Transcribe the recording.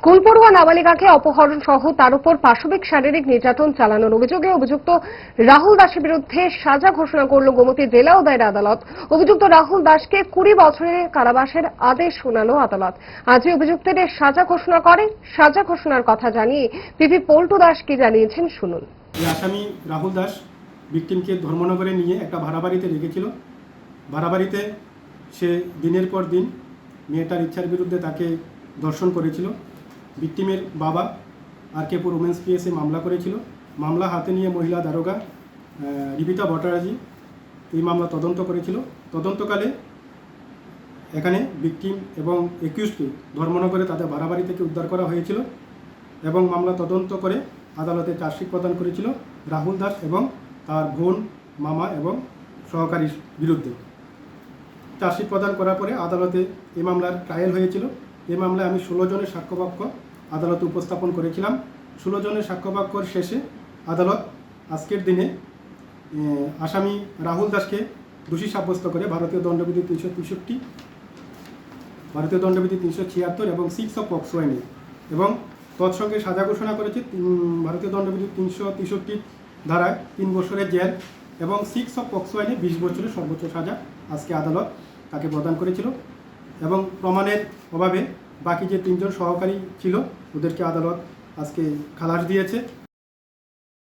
School পড়ুয়া নাবালিকাকে অপহরণ সহ তার উপর পাশবিক শারীরিক নির্যাতন চালানোর অভিযোগে অভিযুক্ত রাহুল দাসের বিরুদ্ধে সাজা ঘোষণা করল গোমতী জেলা ও দায়ের আদালত। অভিযুক্ত রাহুল দাসকে কুড়ি বছরের কারাবাসের আদেশ শোনালো আদালত। আজই অভিযুক্তদের সাজা ঘোষণা করে। সাজা ঘোষণার কথা জানিয়ে পিপি পল্টু দাস কি জানিয়েছেন শুনুন। আসামি রাহুল দাস ভিকটিমকে ধর্মনগরে নিয়ে একটা ভাড়া বাড়িতে রেখেছিল। ভাড়া বাড়িতে সে দিনের পর দিন মেয়েটার ইচ্ছার বিরুদ্ধে তাকে ধর্ষণ করেছিল। ভিকটিমের বাবা আর কেপুর উমেন্স পিএসে মামলা করেছিল। মামলা হাতে নিয়ে মহিলা দারোগা রিবিতা ভট্টারাজি এই মামলা তদন্ত করেছিল। তদন্তকালে এখানে ভিকটিম এবং একিউজকে ধর্মনগরে তাদের বাড়াবাড়ি থেকে উদ্ধার করা হয়েছিল এবং মামলা তদন্ত করে আদালতে চার্জশিট প্রদান করেছিল রাহুল দাস এবং তার বোন মামা এবং সহকারীর বিরুদ্ধে। চার্জশিট প্রদান করার পরে আদালতে এই মামলার ট্রায়াল হয়েছিল। এই মামলায় আমি ষোলো জনের সাক্ষ্যবাক্য আদালতে উপস্থাপন করেছিলাম। ষোলো জনের সাক্ষ্যবাক্যর শেষে আদালত আজকের দিনে আসামি রাহুল দাসকে দোষী সাব্যস্ত করে ভারতীয় দণ্ডবিধি তিনশো তেষট্টি, ভারতীয় দণ্ডবিধি তিনশো ছিয়াত্তর এবং সিক্স অফ পক্সো আইনে এবং তৎসঙ্গে সাজা ঘোষণা করেছে ভারতীয় দণ্ডবিধি তিনশো তেষট্টি ধারায় তিন বছরের জেল এবং সিক্স অফ পক্সো আইনে বিশ বছরের সর্বোচ্চ সাজা আজকে আদালত তাকে প্রদান করেছিল। এবং প্রমাণের অভাবে বাকি যে তিনজন সহকারী ছিল ওদেরকে আদালত আজকে খালাস দিয়েছে।